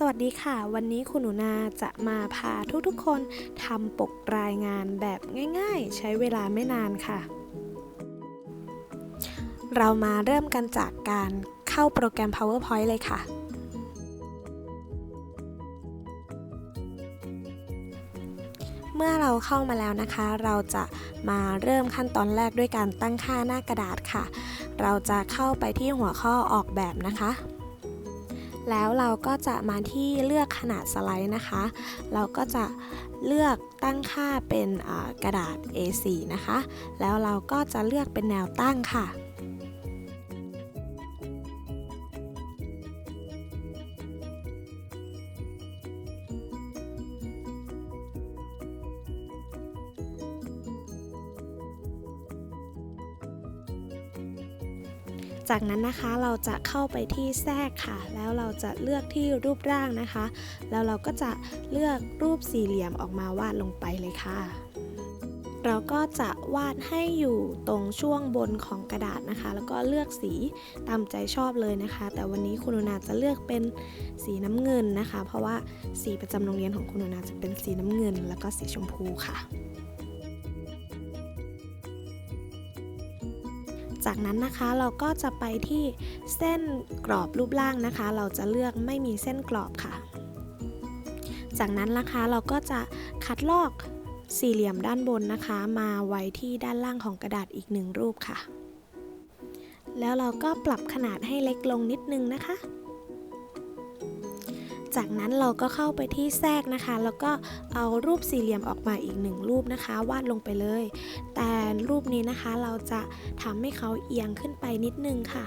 สวัสดีค่ะ วันนี้คุณหนูนาจะมาพาทุกๆคนทำปกรายงานแบบง่ายๆ ใช้เวลาไม่นานค่ะ เรามาเริ่มกันจากการเข้าโปรแกรม PowerPoint เลยค่ะ เมื่อเราเข้ามาแล้วนะคะ เราจะมาเริ่มขั้นตอนแรกด้วยการตั้งค่าหน้ากระดาษค่ะ เราจะเข้าไปที่หัวข้อออกแบบนะคะ แล้วเราก็จะมาที่เลือกขนาดสไลด์นะคะ เราก็จะเลือกตั้งค่าเป็นกระดาษ A4 นะคะ แล้วเราก็จะเลือกเป็นแนวตั้งค่ะ จากนั้นนะคะเราจะเข้าไปที่แทรกค่ะ แล้วเราจะเลือกที่รูปร่างนะคะ แล้วเราก็จะเลือกรูปสี่เหลี่ยมออกมาวาดลงไปเลยค่ะ เราก็จะวาดให้อยู่ตรงช่วงบนของกระดาษนะคะ แล้วก็เลือกสีตามใจชอบเลยนะคะ แต่วันนี้คุณนาจะเลือกเป็นสีน้ำเงินนะคะ เพราะว่าสีประจำโรงเรียนของคุณหนูนาจะเป็นสีน้ำเงิน แล้วก็สีชมพูค่ะ จากนั้นนะคะเราก็จะไปที่เส้นกรอบรูปร่างนะคะ เราจะเลือกไม่มีเส้นกรอบค่ะ จากนั้นนะคะเราก็จะคัดลอกสี่เหลี่ยมด้านบนนะคะ มาไว้ที่ด้านล่างของกระดาษอีกหนึ่งรูปค่ะ แล้วเราก็ปรับขนาดให้เล็กลงนิดนึงนะคะ จากนั้นเราก็เข้าไปที่แทรกนะคะ แล้วก็เอารูปสี่เหลี่ยมออกมาอีกหนึ่งรูปนะคะ วาดลงไปเลย แต่รูปนี้นะคะเราจะทำให้เขาเอียงขึ้นไปนิดนึงค่ะ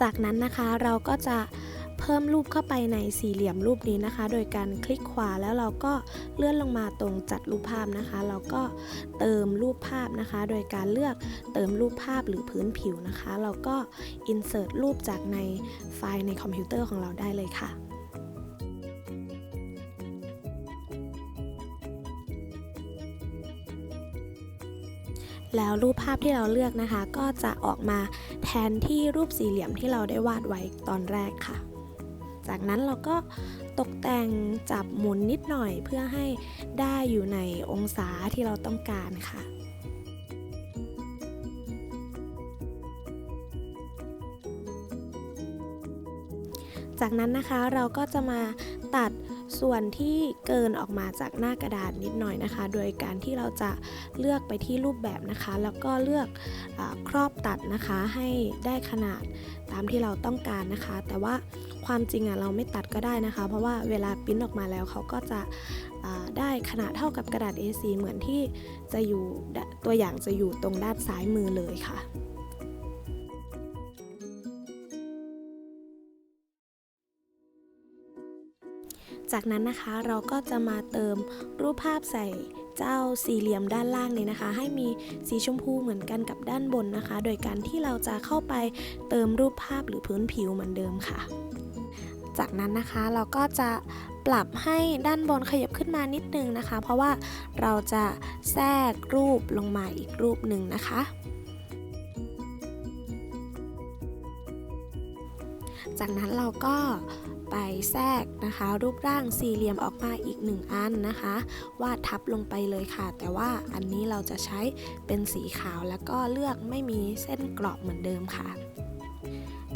จากนั้นนะคะเราก็จะ เพิ่มรูปเข้าไปในสี่เหลี่ยมรูปนี้นะคะ โดยการคลิกขวาแล้วเราก็เลื่อนลงมาตรงจัดรูปภาพนะคะ เราก็เติมรูปภาพนะคะ โดยการเลือกเติมรูปภาพหรือพื้นผิวนะคะ เราก็ insert รูปจากในไฟล์ในคอมพิวเตอร์ของเราได้เลยค่ะแล้วรูปภาพที่เราเลือกนะคะ ก็จะออกมาแทนที่รูปสี่เหลี่ยมที่เราได้วาดไว้ตอนแรกค่ะ จากนั้นเราก็ตกแต่งจับหมุนนิดหน่อยเพื่อให้ได้อยู่ในองศาที่เราต้องการค่ะจากนั้นนะคะเราก็จะมาตัด ส่วนที่เกินออกมาจากหน้ากระดาษนิดหน่อยนะคะ โดยการที่เราจะเลือกไปที่รูปแบบนะคะ แล้วก็เลือกอครอบตัดนะคะให้ได้ขนาดตามที่เราต้องการนะคะ แต่ว่าความจริงอะเราไม่ตัดก็ได้นะคะ เพราะว่าเวลาปิ้นออกมาแล้วเขาก็จะได้ขนาดเท่ากับกระดาษ A4 เหมือนที่จะอยู่ตัวอย่างจะอยู่ตรงด้านซ้ายมือเลยค่ะ จากนั้นนะคะเราก็จะมาเติมรูปภาพใส่เจ้าสี่เหลี่ยมด้านล่างนี้นะคะ ให้มีสีชมพูเหมือนกันกับด้านบนนะคะ โดยการที่เราจะเข้าไปเติมรูปภาพหรือพื้นผิวเหมือนเดิมค่ะ จากนั้นนะคะเราก็จะปรับให้ด้านบนขยับขึ้นมานิดนึงนะคะ เพราะว่าเราจะแทรกรูปลงมาอีกรูปหนึ่งนะคะจากนั้นเราก็ ไปแทรกนะคะ รูปร่างสี่เหลี่ยมออกมาอีกหนึ่งอันนะคะ วาดทับลงไปเลยค่ะ แต่ว่าอันนี้เราจะใช้เป็นสีขาวแล้วก็เลือกไม่มีเส้นกรอบเหมือนเดิมค่ะ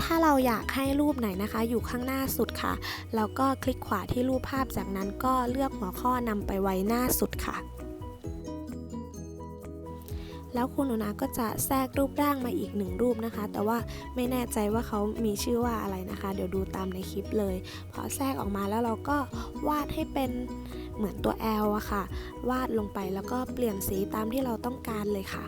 ถ้าเราอยากให้รูปไหนนะคะ อยู่ข้างหน้าสุดค่ะ แล้วก็คลิกขวาที่รูปภาพจากนั้นก็เลือกหัวข้อนำไปไว้หน้าสุดค่ะ แล้วคุณหนูนาก็จะแทรกรูปร่างมาอีกหนึ่งรูปนะคะ แต่ว่าไม่แน่ใจว่าเขามีชื่อว่าอะไรนะคะ เดี๋ยวดูตามในคลิปเลย พอแทรกออกมาแล้วเราก็วาดให้เป็นเหมือนตัว L อะค่ะ วาดลงไปแล้วก็เปลี่ยนสีตามที่เราต้องการเลยค่ะ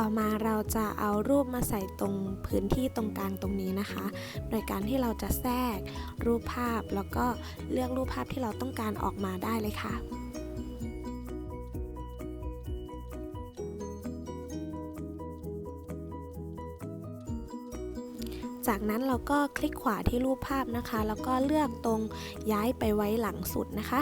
ต่อมาเราจะเอารูปมาใส่ตรงพื้นที่ตรงกลางตรงนี้นะคะ โดยการที่เราจะแทรกรูปภาพแล้วก็เลือกรูปภาพที่เราต้องการออกมาได้เลยค่ะจากนั้นเราก็คลิกขวาที่รูปภาพนะคะ แล้วก็เลือกตรงย้ายไปไว้หลังสุดนะคะ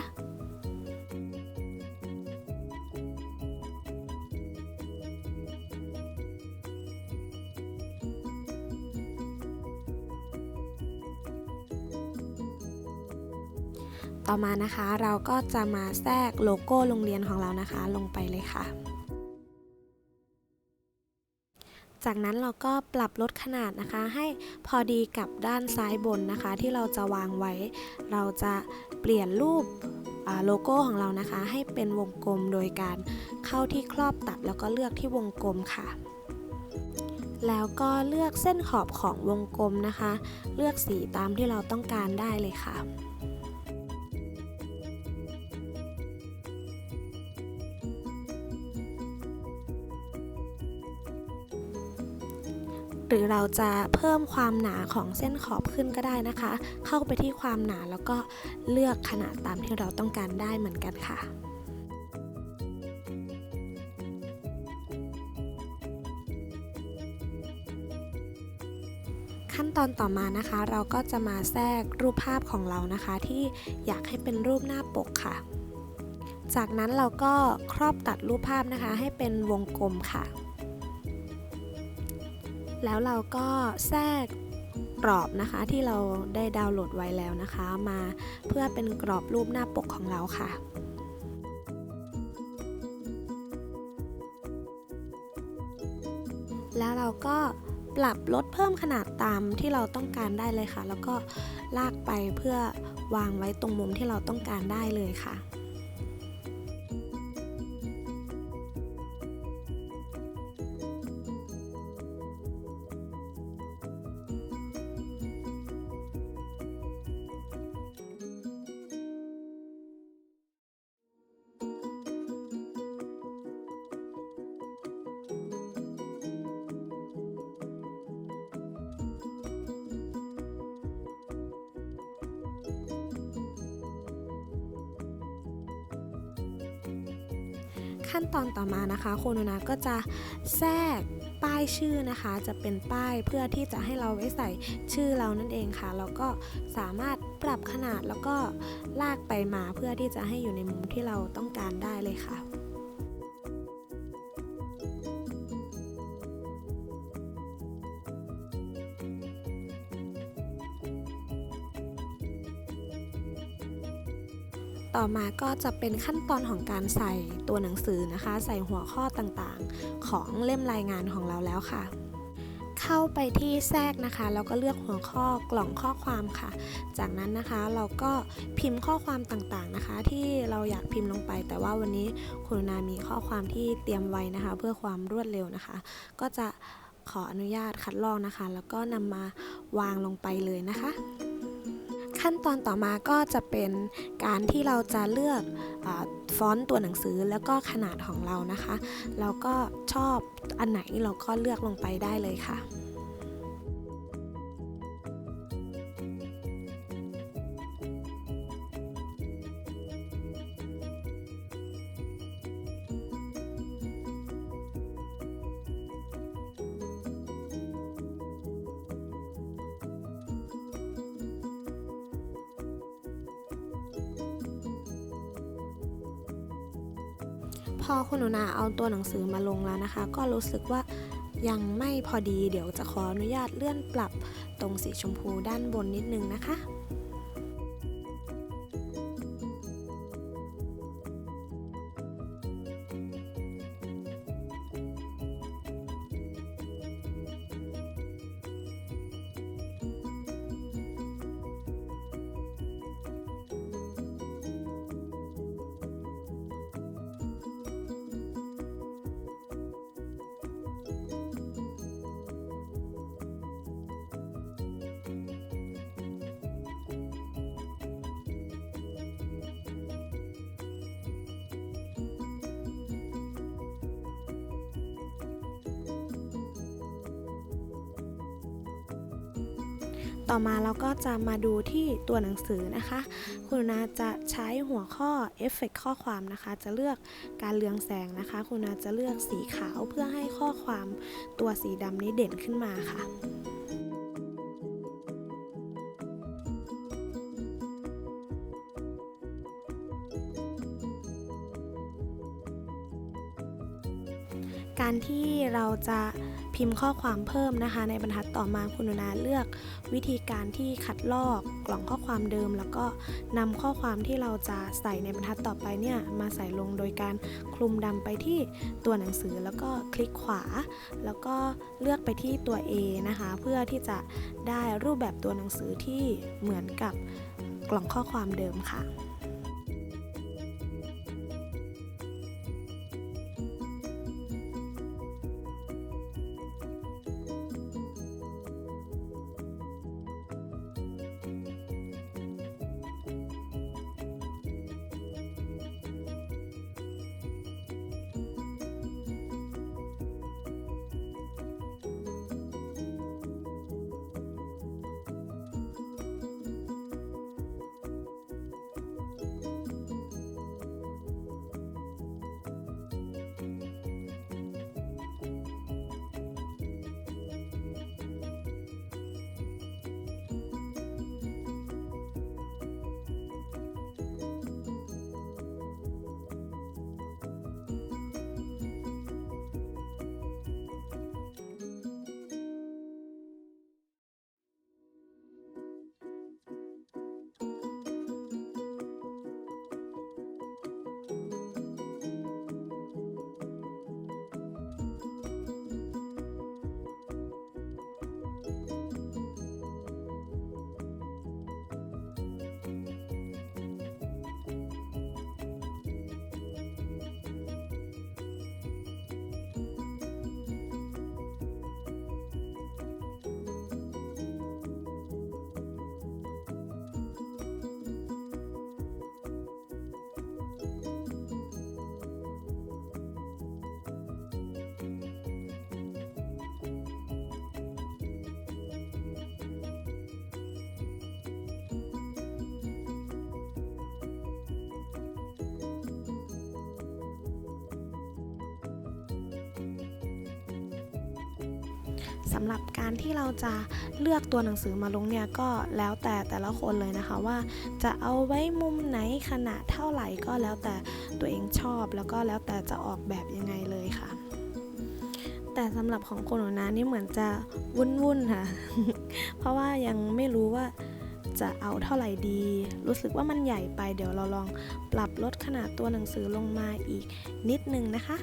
มานะคะ เราก็จะมาแทรกโลโก้โรงเรียนของเรานะคะ ลงไปเลยค่ะ จากนั้นเราก็ปรับลดขนาดนะคะ ให้พอดีกับด้านซ้ายบนนะคะ ที่เราจะวางไว้ เราจะเปลี่ยนรูปโลโก้ของเรานะคะ ให้เป็นวงกลมโดยการเข้าที่ครอบตัดแล้วก็เลือกที่วงกลมค่ะแล้วก็เลือกเส้นขอบของวงกลมนะคะ เลือกสีตามที่เราต้องการได้เลยค่ะ หรือเราจะเพิ่มความหนาของเส้นขอบขึ้นก็ได้นะคะ เข้าไปที่ความหนาแล้วก็เลือกขนาดตามที่เราต้องการได้เหมือนกันค่ะขั้นตอนต่อมานะคะ เราก็จะมาแทรกรูปภาพของเรานะคะ ที่อยากให้เป็นรูปหน้าปกค่ะ จากนั้นเราก็ครอบตัดรูปภาพนะคะ ให้เป็นวงกลมค่ะ แล้วเราก็แทรกกรอบนะคะที่เราได้ดาวน์โหลดไว้แล้วนะคะ มาเพื่อเป็นกรอบรูปหน้าปกของเราค่ะแล้วเราก็ปรับลดเพิ่มขนาดตามที่เราต้องการได้เลยค่ะ แล้วก็ลากไปเพื่อวางไว้ตรงมุมที่เราต้องการได้เลยค่ะ ขั้นตอนต่อมานะคะโคโนนาก็จะแทรกป้ายชื่อนะคะ จะเป็นป้ายเพื่อที่จะให้เราไว้ใส่ชื่อเรานั่นเองค่ะแล้วก็สามารถปรับขนาดแล้วก็ลากไปมาเพื่อที่จะให้อยู่ในมุมที่เราต้องการได้เลยค่ะ ต่อมาก็จะเป็นขั้นตอนของการใส่ตัวหนังสือนะคะ ใส่หัวข้อต่างๆ ของเล่มรายงานของเราแล้วค่ะ เข้าไปที่แทรกนะคะ แล้วก็เลือกหัวข้อกล่องข้อความค่ะ จากนั้นนะคะเราก็พิมพ์ข้อความต่างๆนะคะ ที่เราอยากพิมพ์ลงไป แต่ว่าวันนี้คุณนามีข้อความที่เตรียมไว้นะคะ เพื่อความรวดเร็วนะคะ ก็จะขออนุญาตคัดลอกนะคะ แล้วก็นำมาวางลงไปเลยนะคะ ขั้นตอนต่อมาก็จะเป็นการที่เราจะเลือกอฟอนต์ตัวหนังสือแล้วก็ขนาดของเรานะคะ แล้วก็ชอบอันไหนเราก็เลือกลงไปได้เลยค่ะ อคุณหนูนาเอาตัวหนังสือมาลงแล้วนะคะ ก็รู้สึกว่ายังไม่พอดีเดี๋ยวจะขออนุญาตเลื่อนปรับตรงสีชมพูด้านบนนิดนึงนะคะ ต่อมาเราก็จะมาดูที่ตัวหนังสือนะคะ คุณนาจะใช้หัวข้อเอฟเฟกข้อความนะคะ จะเลือกการเรืองแสงนะคะ คุณนาจะเลือกสีขาวเพื่อให้ข้อความตัวสีดำนี้เด่นขึ้นมาค่ะการที่เราจะ พิมพ์ข้อความเพิ่มนะคะ ในบรรทัดต่อมาคุณนูนาเลือกวิธีการที่คัดลอกกล่องข้อความเดิม แล้วก็นำข้อความที่เราจะใส่ในบรรทัดต่อไปเนี่ยมาใส่ลงโดยการคลุมดำไปที่ตัวหนังสือแล้วก็คลิกขวา แล้วก็เลือกไปที่ตัว A นะคะ เพื่อที่จะได้รูปแบบตัวหนังสือที่เหมือนกับกล่องข้อความเดิมค่ะ สำหรับการที่เราจะเลือกตัวหนังสือมาลงเนี่ยก็แล้วแต่แต่ละคนเลยนะคะว่า จะเอาไว้มุมไหนขนาดเท่าไหร่ก็แล้วแต่ตัวเองชอบแล้วก็แล้วแต่จะออกแบบยังไงเลยค่ะ แต่สำหรับของโคโนนานี่เหมือนจะวุ่นๆค่ะ เพราะว่ายังไม่รู้ว่าจะเอาเท่าไหร่ดี รู้สึกว่ามันใหญ่ไปเดี๋ยวเราลองปรับลดขนาดตัวหนังสือลงมาอีกนิดนึงนะคะ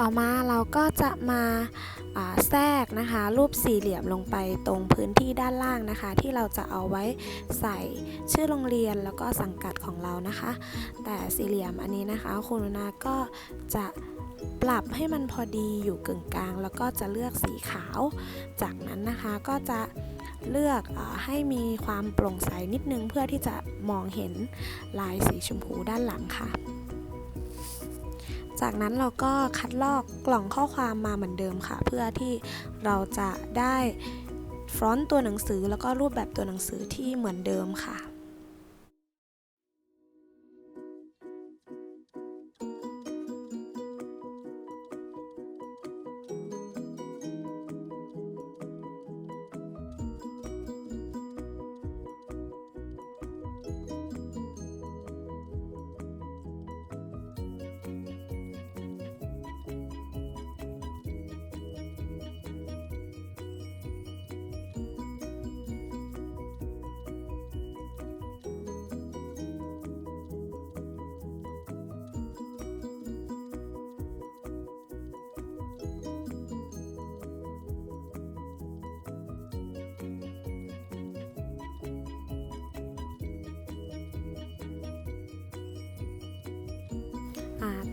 ต่อมาเราก็จะมาแทรกนะคะ รูปสี่เหลี่ยมลงไปตรงพื้นที่ด้านล่างนะคะ ที่เราจะเอาไว้ใส่ชื่อโรงเรียนแล้วก็สังกัดของเรานะคะ แต่สี่เหลี่ยมอันนี้นะคะคุณนาก็จะปรับให้มันพอดีอยู่กึ่งกลาง แล้วก็จะเลือกสีขาว จากนั้นนะคะก็จะเลือกอให้มีความโปร่งใสนิดนึงเพื่อที่จะมองเห็นลายสีชมพูด้านหลังค่ะ จากนั้นเราก็คัดลอกกล่องข้อความมาเหมือนเดิมค่ะ เพื่อที่เราจะได้ฟรอนต์ตัวหนังสือแล้วก็รูปแบบตัวหนังสือที่เหมือนเดิมค่ะ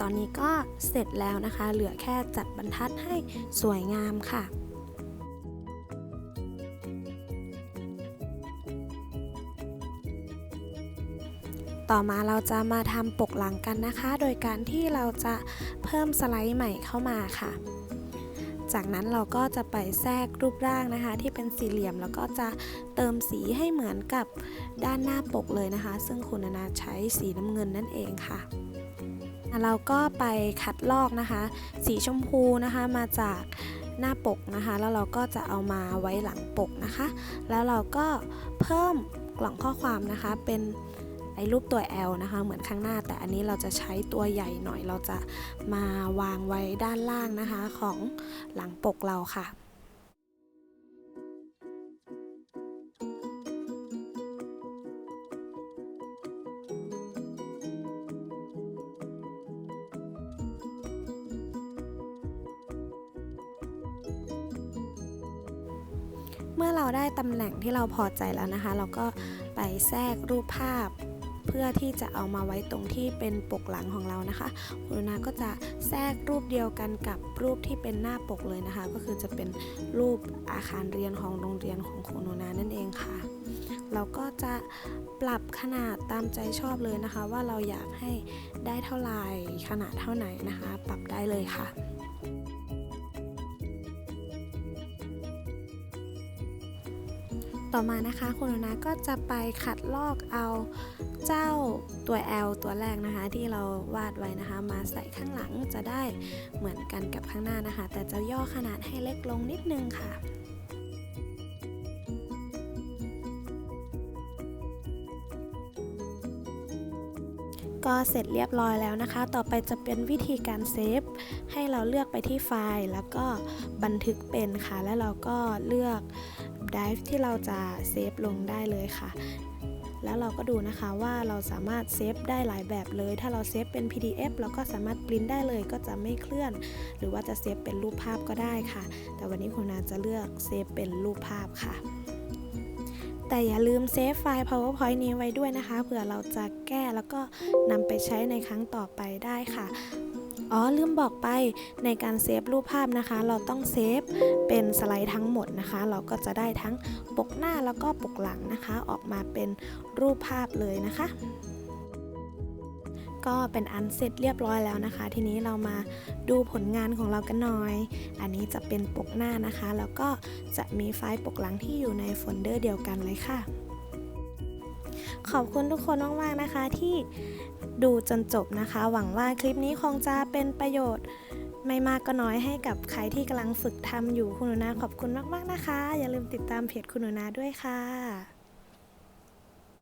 ตอนนี้ก็เสร็จแล้วนะคะ เหลือแค่จัดบรรทัดให้สวยงามค่ะต่อมาเราจะมาทำปกหลังกันนะคะ โดยการที่เราจะเพิ่มสไลด์ใหม่เข้ามาค่ะ จากนั้นเราก็จะไปแทรกรูปร่างนะคะ ที่เป็นสี่เหลี่ยมแล้วก็จะเติมสีให้เหมือนกับด้านหน้าปกเลยนะคะ ซึ่งคุณนาใช้สีน้ำเงินนั่นเองค่ะ เราก็ไปคัดลอกนะคะ สีชมพูนะคะมาจากหน้าปกนะคะ แล้วเราก็จะเอามาไว้หลังปกนะคะ แล้วเราก็เพิ่มกล่องข้อความนะคะเป็นไอ้รูปตัว L นะคะ เหมือนข้างหน้า แต่อันนี้เราจะใช้ตัวใหญ่หน่อย เราจะมาวางไว้ด้านล่างนะคะของหลังปกเราค่ะ ตำแหน่งที่เราพอใจแล้วนะคะ เราก็ไปแทรกรูปภาพ เพื่อที่จะเอามาไว้ตรงที่เป็นปกหลังของเรานะคะคุณนาก็จะแทรกรูปเดียวกันกับรูปที่เป็นหน้าปกเลยนะคะ ก็คือจะเป็นรูปอาคารเรียนของโรงเรียนของคุณนานั่นเองค่ะ เราก็จะปรับขนาดตามใจชอบเลยนะคะ ว่าเราอยากให้ได้เท่าไหร่ขนาดเท่าไหนนะคะ ปรับได้เลยค่ะ ต่อมานะคะคุณนาก็จะไปขัดลอกเอาเจ้าตัว L ตัวแรกนะคะ ที่เราวาดไว้นะคะ มาใส่ข้างหลังจะได้เหมือนกันกับข้างหน้านะคะ แต่จะย่อขนาดให้เล็กลงนิดนึงค่ะก็เสร็จเรียบร้อยแล้วนะคะ ต่อไปจะเป็นวิธีการเซฟ ให้เราเลือกไปที่ไฟล์ แล้วก็บันทึกเป็นค่ะ แล้วเราก็เลือก Drive ที่เราจะเซฟลงได้เลยค่ะแล้วเราก็ดูนะคะว่าเราสามารถเซฟได้หลายแบบเลย ถ้าเราเซฟเป็น PDF เราก็สามารถปริ้นได้เลยก็จะไม่เคลื่อน หรือว่าจะเซฟเป็นรูปภาพก็ได้ค่ะ แต่วันนี้คุณนาจะเลือกเซฟเป็นรูปภาพค่ะ แต่อย่าลืมเซฟไฟล์ PowerPoint นี้ไว้ด้วยนะคะเผื่อเราจะแก้แล้วก็นำไปใช้ในครั้งต่อไปได้ค่ะ อ๋อลืมบอกไปในการเซฟรูปภาพนะคะ เราต้องเซฟเป็นสไลด์ทั้งหมดนะคะ เราก็จะได้ทั้งปกหน้าแล้วก็ปกหลังนะคะ ออกมาเป็นรูปภาพเลยนะคะ ก็เป็นอันเสร็จเรียบร้อยแล้วนะคะ ทีนี้เรามาดูผลงานของเรากันหน่อย อันนี้จะเป็นปกหน้านะคะ แล้วก็จะมีไฟล์ปกหลังที่อยู่ในโฟลเดอร์เดียวกันเลยค่ะ ขอบคุณทุกคนมากๆนะคะที่ ดูจนจบนะคะ หวังว่าคลิปนี้คงจะเป็นประโยชน์ ไม่มากก็น้อยให้กับใครที่กำลังฝึกทำอยู่คุณหนูนาขอบคุณมากๆนะคะ อย่าลืมติดตามเพจคุณหนูนาด้วยค่ะ